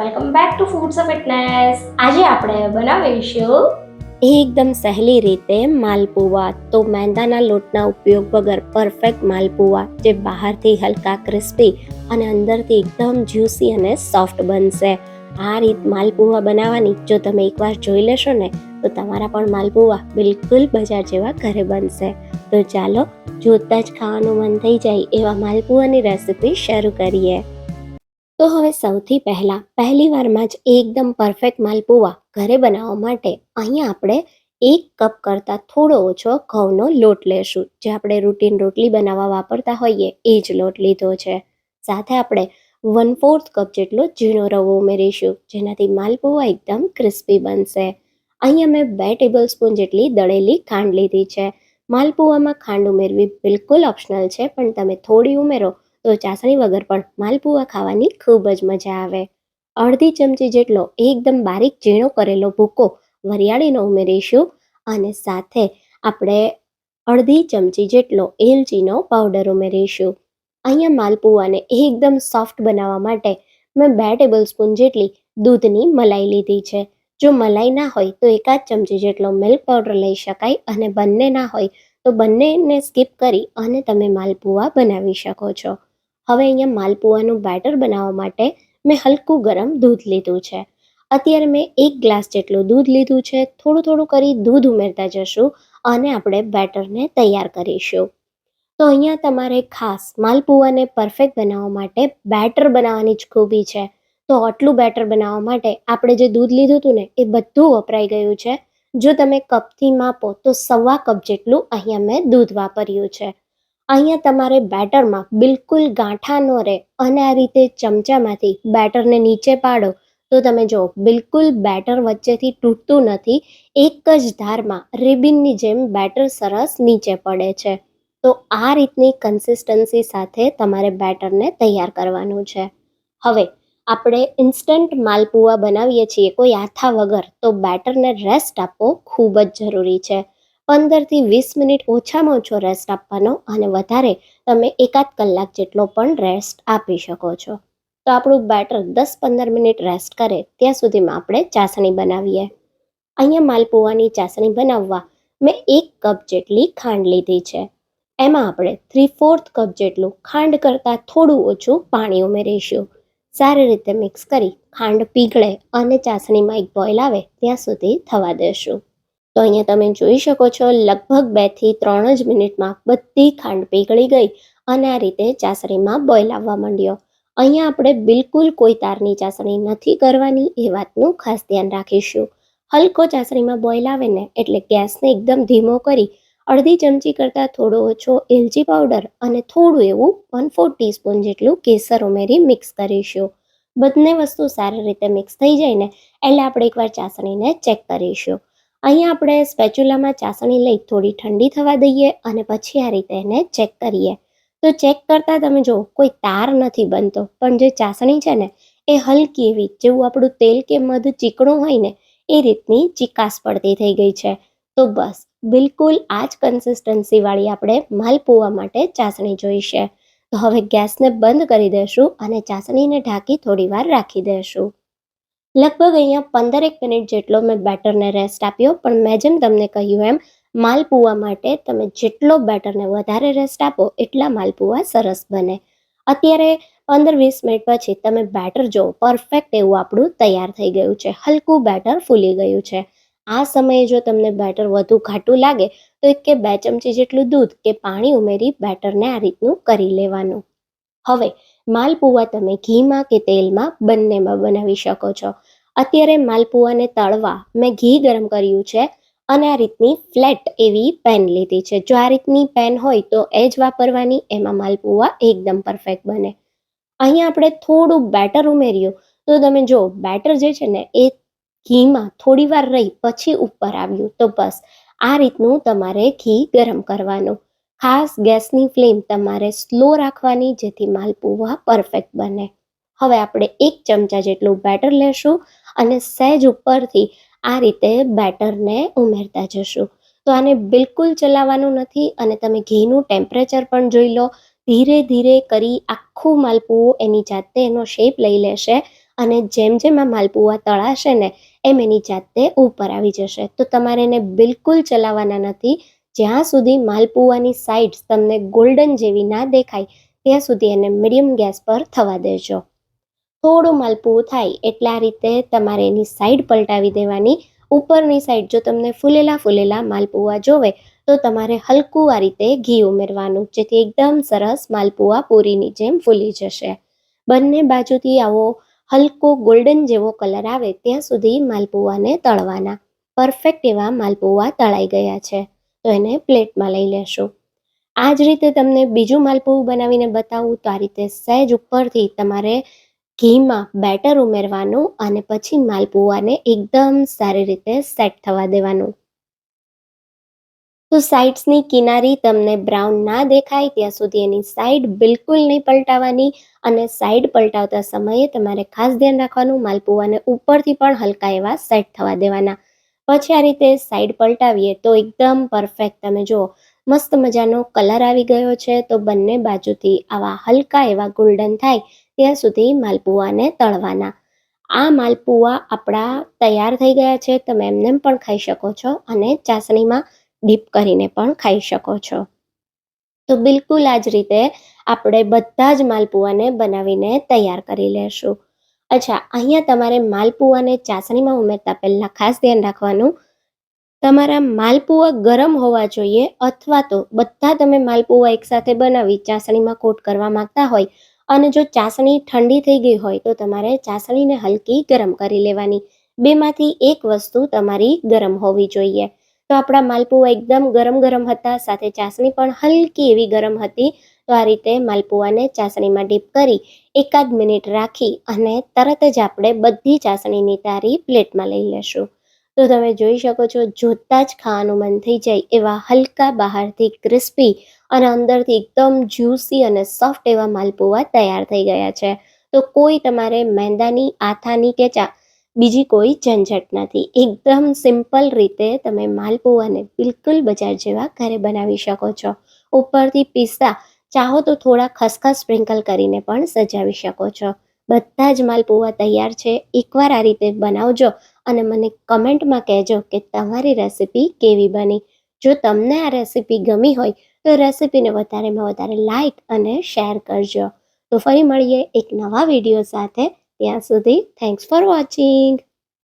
Welcome back to foods of fitness આજે આપણે બનાવીશું એકદમ સહેલી રીતે માલપુવા. તો મેંદાના લોટના ઉપયોગ વગર પરફેક્ટ માલપુવા, જે બહારથી હલકા ક્રિસ્પી અને અંદરથી એકદમ જ્યુસી અને સોફ્ટ બનશે. આ રીત માલપુવા બનાવવાની, જો તમે એકવાર જોઈ લેશો ને, તો તમારા પણ માલપુવા બિલકુલ બજાર જેવા ઘરે બનશે. તો ચાલો, જોતાં જ ખાવાનું મન થઈ જાય એવા માલપુવાની રેસીપી શરૂ કરીએ. તો હવે સૌથી પહેલાં, પહેલી વારમાં જ એકદમ પરફેક્ટ માલપુવા ઘરે બનાવવા માટે અહીંયા આપણે એક કપ કરતાં થોડો ઓછો ઘઉંનો લોટ લેશું. જે આપણે રૂટીન રોટલી બનાવવા વાપરતા હોઈએ, એ જ લોટ લીધો છે. સાથે આપણે વન ફોર્થ કપ જેટલો ઝીણો રવો ઉમેરીશું, જેનાથી માલપુવા એકદમ ક્રિસ્પી બનશે. અહીંયા મેં બે ટેબલ સ્પૂન જેટલી દળેલી ખાંડ લીધી છે. માલપુવામાં ખાંડ ઉમેરવી બિલકુલ ઓપ્શનલ છે, પણ તમે થોડી ઉમેરો તો ચાસણી વગર પણ માલપુઆ ખાવાની ખૂબ જ મજા આવે. અડધી ચમચી જેટલો એકદમ બારીક ઝીણો કરેલો ભૂકો વરિયાળીનો ઉમેરીશું અને સાથે આપણે અડધી ચમચી જેટલો એલચીનો પાવડર ઉમેરીશું. અહીંયા માલપુઆને એકદમ સોફ્ટ બનાવવા માટે મેં બે ટેબલ સ્પૂન જેટલી દૂધની મલાઈ લીધી છે. જો મલાઈ ના હોય તો એકાદ ચમચી જેટલો મિલ્ક પાવડર લઈ શકાય અને બંને ના હોય તો બંનેને સ્કીપ કરી અને તમે માલપુઆ બનાવી શકો છો. હવે અહીંયા માલપુઆનું બેટર બનાવવા માટે મેં હલકું ગરમ દૂધ લીધું છે. અત્યારે મેં એક ગ્લાસ જેટલું દૂધ લીધું છે. થોડું થોડું કરી દૂધ ઉમેરતા જશું અને આપણે બેટરને તૈયાર કરીશું. તો અહીંયા તમારે ખાસ માલપુઆને પરફેક્ટ બનાવવા માટે બેટર બનાવવાની જ ખૂબી છે. તો આટલું બેટર બનાવવા માટે આપણે જે દૂધ લીધું હતું ને, એ બધું વપરાઈ ગયું છે. જો તમે કપથી માપો તો સવા કપ જેટલું અહીંયા મેં દૂધ વાપર્યું છે. અહીંયા તમારે બેટરમાં બિલકુલ ગાંઠા ન રહે અને આ રીતે ચમચામાંથી બેટરને નીચે પાડો તો તમે જો બિલકુલ બેટર વચ્ચેથી તૂટતું નથી, એક જ ધારમાં રિબિનની જેમ બેટર સરસ નીચે પડે છે. તો આ રીતની કન્સિસ્ટન્સી સાથે તમારે બેટરને તૈયાર કરવાનું છે. હવે આપણે ઇન્સ્ટન્ટ માલપુઆ બનાવીએ છીએ કોઈ આથા વગર તો બેટરને રેસ્ટ આપવો ખૂબ જ જરૂરી છે. પંદરથી વીસ મિનિટ ઓછામાં ઓછો રેસ્ટ આપવાનો અને વધારે તમે એકાદ કલાક જેટલો પણ રેસ્ટ આપી શકો છો. તો આપણું બેટર દસ પંદર મિનિટ રેસ્ટ કરે, ત્યાં સુધીમાં આપણે ચાસણી બનાવીએ. અહીંયા માલપુવાની ચાસણી બનાવવા મેં એક કપ જેટલી ખાંડ લીધી છે. એમાં આપણે થ્રી ફોર્થ કપ જેટલું ખાંડ કરતાં થોડું ઓછું પાણી ઉમેરીશું. સારી રીતે મિક્સ કરી ખાંડ પીગળે અને ચાસણીમાં એક બોઇલ આવે, ત્યાં સુધી થવા દેશું. તો અહીંયા તમે જોઈ શકો છો, લગભગ બેથી ત્રણ જ મિનિટમાં બધી ખાંડ પીગળી ગઈ અને આ રીતે ચાસણીમાં બોઇલ આવવા માંડ્યો. અહીંયા આપણે બિલકુલ કોઈ તારની ચાસણી નથી કરવાની એ વાતનું ખાસ ધ્યાન રાખીશું. હલકો ચાસણીમાં બોઇલ આવે ને એટલે ગેસને એકદમ ધીમો કરી, અડધી ચમચી કરતાં થોડો ઓછો એલચી પાવડર અને થોડું એવું વન ફોર ટીસ્પૂન જેટલું કેસર ઉમેરી મિક્સ કરીશું. બંને વસ્તુ સારી રીતે મિક્સ થઈ જાય ને એટલે આપણે એકવાર ચાસણીને ચેક કરીશું. અહીંયા આપણે સ્પેચ્યુલામાં ચાસણી લઈ થોડી ઠંડી થવા દઈએ અને પછી આ રીતે એને ચેક કરીએ. તો ચેક કરતાં તમે જો કોઈ તાર નથી બનતો. પણ જે ચાસણી છે ને, એ હલકી એવી, જેવું આપણું તેલ કે મધ ચીકણું હોય ને, એ રીતની ચીકાસ પડતી થઈ ગઈ છે. તો બસ, બિલકુલ આ જ કન્સિસ્ટન્સીવાળી આપણે માલપુવા માટે ચાસણી જોઈશે. તો હવે ગેસને બંધ કરી દેશું અને ચાસણીને ઢાંકી થોડીવાર રાખી દેશું. લગભગ અહીંયા પંદરેક મિનિટ જેટલો મેં બેટરને રેસ્ટ આપ્યો, પણ મેં જેમ તમને કહ્યું એમ, માલપુવા માટે તમે જેટલો બેટરને વધારે રેસ્ટ આપો, એટલા માલપુવા સરસ બને. અત્યારે પંદર વીસ મિનિટ પછી તમે બેટર જો પરફેક્ટ એવું આપણું તૈયાર થઈ ગયું છે, હલકું બેટર ફૂલી ગયું છે. આ સમયે જો તમને બેટર વધુ ઘાટું લાગે, તો એક કે બે ચમચી જેટલું દૂધ કે પાણી ઉમેરી બેટરને આ રીતનું કરી લેવાનું. હવે માલપુઆ તમે ઘીમાં કે તેલમાં બંનેમાં બનાવી શકો છો. અત્યારે માલપુઆને તળવા મેં ઘી ગરમ કર્યું છે અને આ રીતની ફ્લેટ એવી પેન લીધી છે. જો આ રીતની પેન હોય તો એ જ વાપરવાની, એમાં માલપુઆ એકદમ પરફેક્ટ બને. અહીંયા આપણે થોડું બેટર ઉમેર્યું. તો તમે જો, બેટર જે છે ને એ ઘીમાં થોડી વાર રહી પછી ઉપર આવ્યું. તો બસ, આ રીતનું તમારે ઘી ગરમ કરવાનું. ખાસ ગેસની ફ્લેમ તમારે સ્લો રાખવાની જેથી માલપુવા પરફેક્ટ બને. હવે આપણે એક ચમચા જેટલું બેટર લેશું અને સહેજ ઉપરથી આ રીતે બેટરને ઉમેરતા જશું. તો આને બિલકુલ ચલાવવાનું નથી અને તમે ઘીનું ટેમ્પરેચર પણ જોઈ લો. ધીરે ધીરે કરી આખું માલપુઓ એની જાતે એનો શેપ લઈ લેશે અને જેમ જેમ આ માલપુઆ તળાશે ને એમ એની જાતે ઉપર આવી જશે. તો તમારે એને બિલકુલ ચલાવવાના નથી. જ્યાં સુધી માલપુવાની સાઇડ્સ તમને ગોલ્ડન જેવી ના દેખાય, ત્યાં સુધી એને મીડિયમ ગેસ પર થવા દેજો. થોડું માલપુવું થાય એટલે આ રીતે તમારે એની સાઈડ પલટાવી દેવાની. ઉપરની સાઈડ જો તમને ફૂલેલા ફૂલેલા માલપુવા જોવે, તો તમારે હલકું આ રીતે ઘી ઉમેરવાનું, જેથી એકદમ સરસ માલપુઆ પૂરીની જેમ ફૂલી જશે. બંને બાજુથી આવો હલકો ગોલ્ડન જેવો કલર આવે, ત્યાં સુધી માલપુઆને તળવાના. પરફેક્ટ એવા માલપુઆ તળાઈ ગયા છે. તો એને પ્લેટમાં લઈ લેશું. આ જ રીતે તમને બીજું માલપુવું બનાવીને બતાવું તો આ રીતે સહેજ ઉપરથી તમારે ઘીમાં બેટર ઉમેરવાનું અને પછી માલપુઆને એકદમ સારી રીતે સેટ થવા દેવાનું. તો સાઇડ્સની કિનારી તમને બ્રાઉન ના દેખાય ત્યાં સુધી એની સાઈડ બિલકુલ નહીં પલટાવાની અને સાઈડ પલટાવતા સમયે તમારે ખાસ ધ્યાન રાખવાનું માલપુઆને ઉપરથી પણ હલકા એવા સેટ થવા દેવાના. પછી આ રીતે સાઈડ પલટાવીએ તો એકદમ પરફેક્ટ તમે જુઓ, મસ્ત મજાનો કલર આવી ગયો છે. તો બંને બાજુથી આવા હલકા એવા ગોલ્ડન થાય ત્યાં સુધી માલપુઆને તળવાના. આ માલપુઆ આપણા તૈયાર થઈ ગયા છે. તમે એમને પણ ખાઈ શકો છો અને ચાસણીમાં ડીપ કરીને પણ ખાઈ શકો છો. તો બિલકુલ આ જ રીતે આપણે બધા જ માલપુઆને બનાવીને તૈયાર કરી લેશું. અચ્છા, અહીંયા તમારે માલપુઆને ચાસણીમાં ઉમેરતા પહેલાં ખાસ ધ્યાન રાખવાનું. તમારા માલપુઆ ગરમ હોવા જોઈએ અથવા તો બધા તમે માલપુઆ એકસાથે બનાવી ચાસણીમાં કોટ કરવા માંગતા હોય અને જો ચાસણી ઠંડી થઈ ગઈ હોય તો તમારે ચાસણીને હલકી ગરમ કરી લેવાની. બેમાંથી એક વસ્તુ તમારી ગરમ હોવી જોઈએ. તો આપણા માલપુઆ એકદમ ગરમ ગરમ હતા, સાથે ચાસણી પણ હલકી એવી ગરમ હતી. તો આ રીતે માલપુઆને ચાસણીમાં ડીપ કરી એકાદ મિનિટ રાખી અને તરત જ આપણે બધી ચાસણીની તારી પ્લેટમાં લઈ લેશું. તો તમે જોઈ શકો છો, જોતાં જ ખાવાનું મન થઈ જાય એવા હલકા બહારથી ક્રિસ્પી અને અંદરથી એકદમ જ્યુસી અને સોફ્ટ એવા માલપુઆ તૈયાર થઈ ગયા છે. તો કોઈ તમારે મેંદાની, આથાની કે ચા, બીજી કોઈ ઝંઝટ નથી. એકદમ સિમ્પલ રીતે તમે માલપુઆને બિલકુલ બજાર જેવા ઘરે બનાવી શકો છો. ઉપરથી પિસ્તા ચાહો તો થોડા ખસખસ સ્પ્રિંકલ કરીને પણ સજાવી શકો છો. બધા જ માલપુવા તૈયાર છે. એકવાર આ રીતે બનાવજો અને મને કમેન્ટમાં કહેજો કે તમારી રેસીપી કેવી બની. જો તમને આ રેસીપી ગમી હોય તો રેસીપીને વધારેમાં વધારે લાઈક અને શેર કરજો. તો ફરી મળીએ એક નવા વીડિયો સાથે. ત્યાં સુધી થેન્ક્સ ફોર વોચિંગ